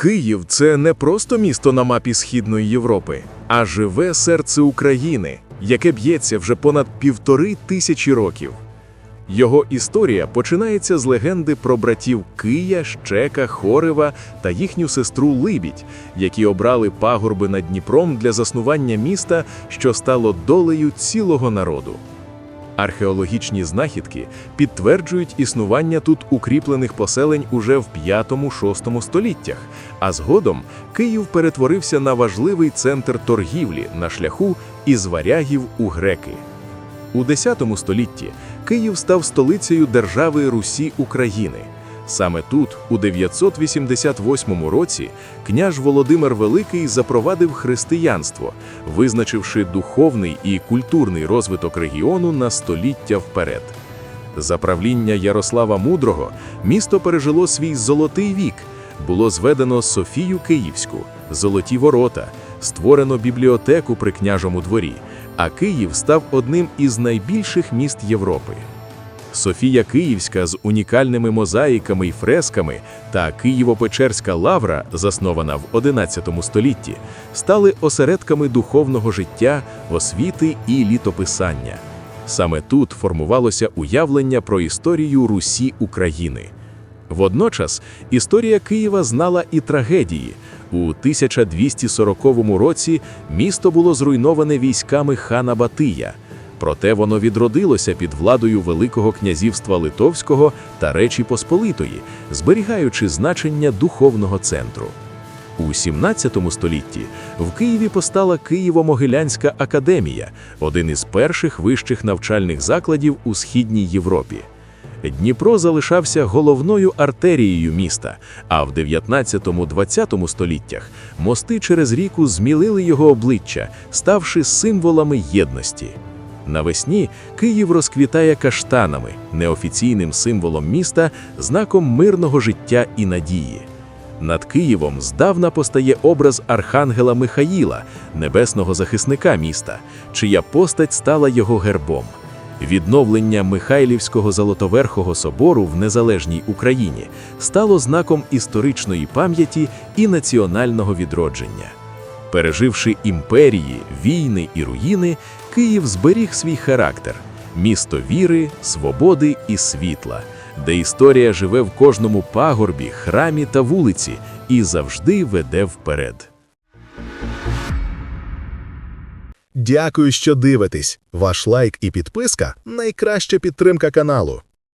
Київ це не просто місто на мапі Східної Європи, а живе серце України, яке б'ється вже понад півтори тисячі років. Його історія починається з легенди про братів Кия, Щека, Хорева та їхню сестру Либідь, які обрали пагорби над Дніпром для заснування міста, що стало долею цілого народу. Археологічні знахідки підтверджують існування тут укріплених поселень уже в 5-6 століттях, а згодом Київ перетворився на важливий центр торгівлі на шляху із варягів у греки. У 10 столітті Київ став столицею держави Русі України. Саме тут, у 988 році, княж Володимир Великий запровадив християнство, визначивши духовний і культурний розвиток регіону на століття вперед. За правління Ярослава Мудрого місто пережило свій золотий вік, було зведено Софію Київську, золоті ворота, створено бібліотеку при княжому дворі, а Київ став одним із найбільших міст Європи. Софія Київська з унікальними мозаїками й фресками та Києво-Печерська лавра, заснована в XI столітті, стали осередками духовного життя, освіти і літописання. Саме тут формувалося уявлення про історію Русі України. Водночас історія Києва знала і трагедії. У 1240 році місто було зруйноване військами хана Батия. Проте воно відродилося під владою Великого князівства Литовського та Речі Посполитої, зберігаючи значення духовного центру. У 17 столітті в Києві постала Києво-Могилянська академія, один із перших вищих навчальних закладів у Східній Європі. Дніпро залишався головною артерією міста, а в 19-20 століттях мости через ріку змілили його обличчя, ставши символами єдності. Навесні Київ розквітає каштанами, неофіційним символом міста, знаком мирного життя і надії. Над Києвом здавна постає образ архангела Михаїла, небесного захисника міста, чия постать стала його гербом. Відновлення Михайлівського Золотоверхого собору в незалежній Україні стало знаком історичної пам'яті і національного відродження. Переживши імперії, війни і руїни, Київ зберіг свій характер місто віри, свободи і світла, де історія живе в кожному пагорбі, храмі та вулиці і завжди веде вперед. Дякую, що дивитесь. Ваш лайк і підписка найкраща підтримка каналу.